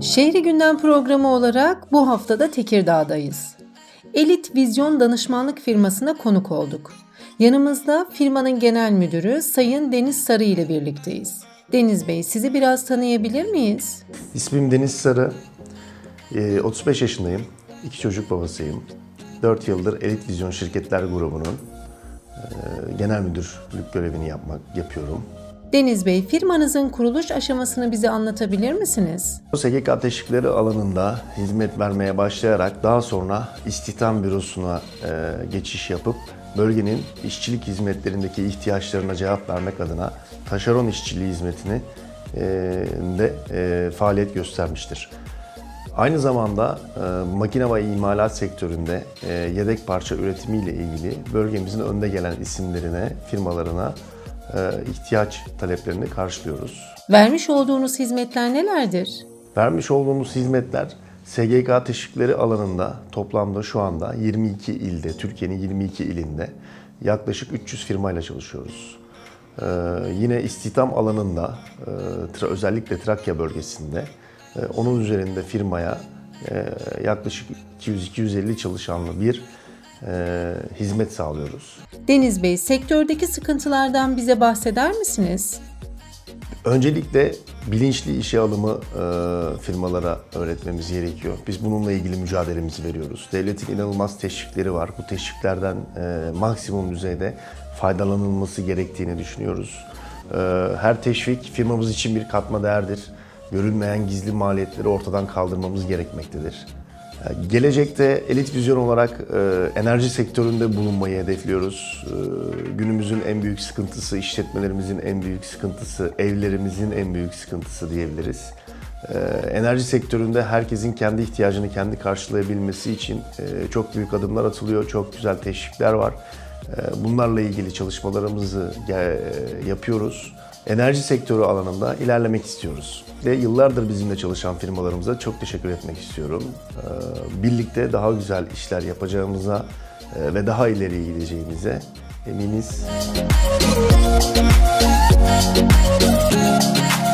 Şehri Gündem programı olarak bu haftada Tekirdağ'dayız. Elit Vizyon Danışmanlık firmasına konuk olduk. Yanımızda firmanın genel müdürü Sayın Deniz Sarı ile birlikteyiz. Deniz Bey sizi biraz tanıyabilir miyiz? İsmim Deniz Sarı. Ee, 35 yaşındayım. İki çocuk babasıyım. 4 yıldır Elit Vizyon Şirketler Grubu'nun e, genel müdürlük görevini yapmak yapıyorum. Deniz Bey firmanızın kuruluş aşamasını bize anlatabilir misiniz? SGK teşvikleri alanında hizmet vermeye başlayarak daha sonra istihdam bürosuna e, geçiş yapıp bölgenin işçilik hizmetlerindeki ihtiyaçlarına cevap vermek adına taşeron işçiliği hizmetini e, de e, faaliyet göstermiştir. Aynı zamanda e, makine ve imalat sektöründe e, yedek parça üretimiyle ilgili bölgemizin önde gelen isimlerine, firmalarına e, ihtiyaç taleplerini karşılıyoruz. Vermiş olduğunuz hizmetler nelerdir? Vermiş olduğumuz hizmetler SGK teşvikleri alanında toplamda şu anda 22 ilde, Türkiye'nin 22 ilinde yaklaşık 300 firmayla çalışıyoruz. Ee, yine istihdam alanında e, tra- özellikle Trakya bölgesinde onun üzerinde firmaya e, yaklaşık 200-250 çalışanlı bir e, hizmet sağlıyoruz. Deniz Bey sektördeki sıkıntılardan bize bahseder misiniz? Öncelikle bilinçli işe alımı e, firmalara öğretmemiz gerekiyor. Biz bununla ilgili mücadelemizi veriyoruz. Devletin inanılmaz teşvikleri var. Bu teşviklerden e, maksimum düzeyde faydalanılması gerektiğini düşünüyoruz. E, her teşvik firmamız için bir katma değerdir. Görülmeyen gizli maliyetleri ortadan kaldırmamız gerekmektedir. E, Gelecekte elit vizyon olarak e, enerji sektöründe bulunmayı hedefliyoruz. E, günümüzün en büyük sıkıntısı, işletmelerimizin en büyük sıkıntısı, evlerimizin en büyük sıkıntısı diyebiliriz. E, enerji sektöründe herkesin kendi ihtiyacını kendi karşılayabilmesi için e, çok büyük adımlar atılıyor, çok güzel teşvikler var. E, bunlarla ilgili çalışmalarımızı e, yapıyoruz enerji sektörü alanında ilerlemek istiyoruz. Ve yıllardır bizimle çalışan firmalarımıza çok teşekkür etmek istiyorum. Ee, Birlikte daha güzel işler yapacağımıza e, ve daha ileriye gideceğimize eminiz. Thank